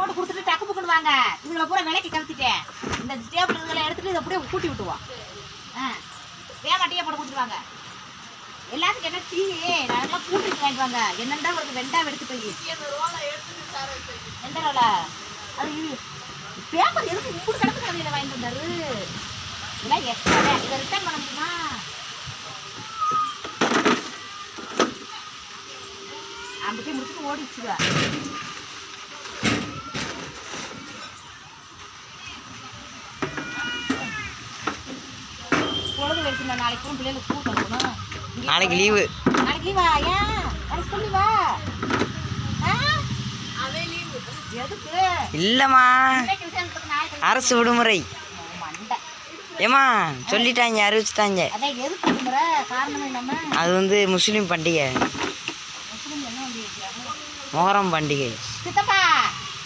போட்டு கொடுத்துட்டு டக்கு புக்குன்னு வாங்க. இவங்களை பூரா விலைக்கு கவுத்திட்டேன். இந்த டேபிள் இதெல்லாம் எடுத்துட்டு இதை அப்படியே கூட்டி விட்டுவோம் ஆ வேகமா போட்டு கொடுத்துருவாங்க எல்லாத்துக்கும் என்ன டீ? நல்லா கூட்டிட்டு வாங்கிட்டு வாங்க. என்னண்டா ஒரு வெண்டா எடுத்து போய்? எந்த ரோல? அது பேப்பர் எதுக்கு இப்படி கிடக்கு கடையில் வாங்கிட்டு வந்தாரு? இதெல்லாம் எக்ஸ்ட்ரா இதை ரிட்டர்ன் பண்ண முடியுமா? அந்த போய் முடிச்சுட்டு ஓடிச்சுவா நாளைக்கு ஸ்கூல் லீவு நாளைக்கு லீவா ஏன்? நாளைக்கு ஸ்கூல் லீவா ஆ? எதுக்கு? இல்லைம்மா. அரசு விடுமுறை. ஏம்மா சொல்லிட்டாங்க அறிவிச்சிட்டாங்க. அது வந்து முஸ்லீம் பண்டிகை? மொஹரம் பண்டிகை. சித்தப்பா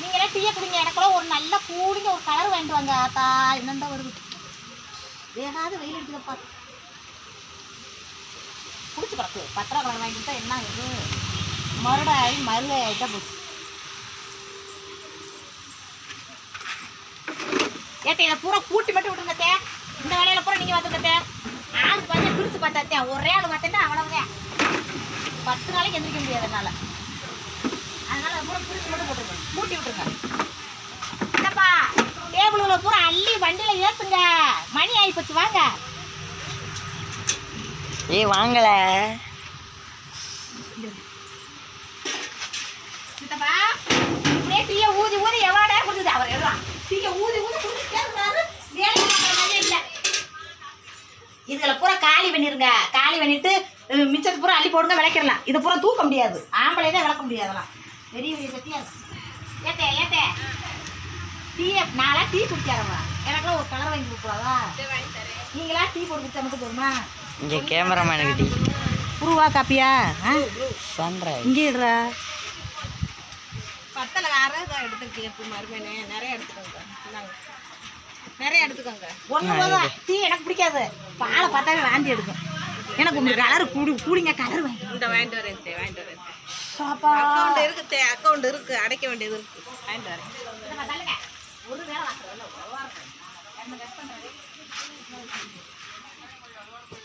நீங்களே டீயை குடிங்க. எனக்குள்ள ஒரு நல்ல கூடிங்க ஒரு கலர் வாங்கிட்டு வாங்க ஆத்தா. என்னண்டா வருது. வேகாது வெயில் அடிக்குதப்பா பிடிச்சி கிடக்கு பத்திரா கலர் வாங்கி கொடுத்தா என்ன இது மறுடாய் மருளை ஆகிட்டா போச்சு. ஏத்த இதை பூரா கூட்டி மட்டும் விட்டுருந்தே இந்த வேலையில பூரா நீங்க வந்துருந்தே ஆளுக்கு கொஞ்சம் பிரிச்சு பார்த்தாத்தே ஒரே ஆள் பார்த்துட்டு அவ்வளவுதான் பத்து நாளைக்கு எந்திரிக்க முடியாது அதனால அதனால பூரா பிரிச்சு மட்டும் போட்டுருங்க கூட்டி விட்டுருங்க. என்னப்பா? டேபிள் பூரா அள்ளி வண்டியில ஆகி போச்சு வாங்க. ஏய் வாங்கல. சித்தப்பா இப்படியே டீயை ஊதி ஊதி நேரம் கொடுக்குது அவர் டீயை ஊதி ஊதி வேலை இல்லை. இதுல பூரா காலி பண்ணிருங்க. காலி பண்ணிட்டு மிச்சத்து பூரா அள்ளி போடுங்க விளக்கிடலாம். இதை பூரா தூக்க முடியாது. ஆம்பளை தான் விளக்க முடியாது அதெல்லாம். பெரிய பெரிய ஏத்தே ஏத்தே. டீயை நாளா டீ குடிச்சாரவா எனக்குலாம் ஒரு கலர் வாங்கி கொடுக்கூடாதா நீங்களா டீ போட்டு குடிச்சா மட்டும் போதுமா? இங்கே கேமராமேனுக்கு டீ. புருவா காப்பியா? சன்ரைஸ் இங்கே இடுறா பத்தல அரை தான் எடுத்துருக்கு மறுமணி நிறைய எடுத்துக்கோங்க. நிறைய எடுத்துக்கோங்க. ஒண்ணு போதும். டீ எனக்கு பிடிக்காது. பாலை பார்த்தாவே வாந்தி எடுக்கும். எனக்கு உங்க கலர் கூடி கூடிங்க கலர் வாங்கி இந்த வாங்கிட்டு வரேன் வாங்கிட்டு வரேன் பாப்பா அக்கௌண்ட் இருக்கு அக்கௌண்ட் இருக்கு. அடைக்க வேண்டியது இருக்கு. வாங்கிட்டு வரேன். ஒரு வேலை